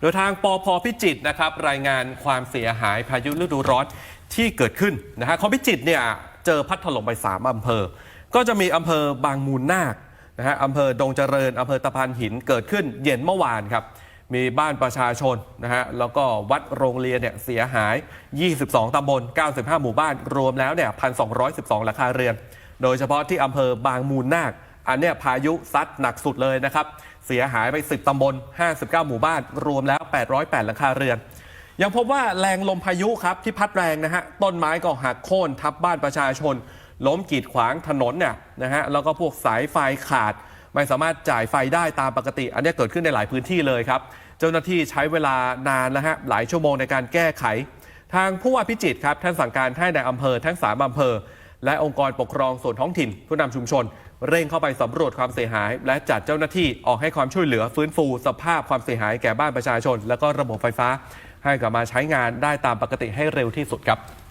โดยทางปอพพิจิตนะครับรายงานความเสียหายพายุฤดูร้อนที่เกิดขึ้นนะฮะของพิจิตเนี่ยเจอพัดถล่มไป 3 อำเภอ ก็จะมีอำเภอบางมูลนาคนะฮะอำเภอดงเจริญอำเภอตะพานหินเกิดขึ้นเย็นเมื่อวานครับ มีบ้านประชาชนนะฮะแล้วก็วัดโรงเรียนเนี่ยเสียหาย 22 ตำบล 95 หมู่บ้าน รวมแล้วเนี่ย1,212 หลังคาเรือน โดยเฉพาะที่อำเภอบางมูลนาค อันเนี้ยพายุซัดหนักสุดเลยนะครับ เสียหายไป 10 ตำบล 59 หมู่บ้าน รวมแล้ว 808 หลังคาเรือน ยังพบว่าแรงลมพายุครับที่พัดแรงนะฮะ ต้นไม้ก็หักโค่นทับบ้านประชาชน ล้มกีดขวางถนนเนี่ยนะฮะ แล้วก็พวกสายไฟขาด ไม่สามารถจ่ายไฟได้ตามปกติ อันนี้เกิดขึ้นในหลายพื้นที่เลยครับ เจ้าหน้าที่ใช้เวลานานนะฮะ หลายชั่วโมงในการแก้ไข ทางผู้ว่าพิจิตรครับ ท่านสั่งการให้ในอำเภอทั้งสามอำเภอ และองค์กรปกครองส่วนท้องถิ่น ผู้นำชุมชน เร่งเข้าไปสำรวจความเสียหาย และจัดเจ้าหน้าที่ออกให้ความช่วยเหลือฟื้นฟู สภาพความเสียหายแก่บ้านประชาชน และก็ระบบไฟฟ้า ให้กลับมาใช้งานได้ตามปกติให้เร็วที่สุดครับ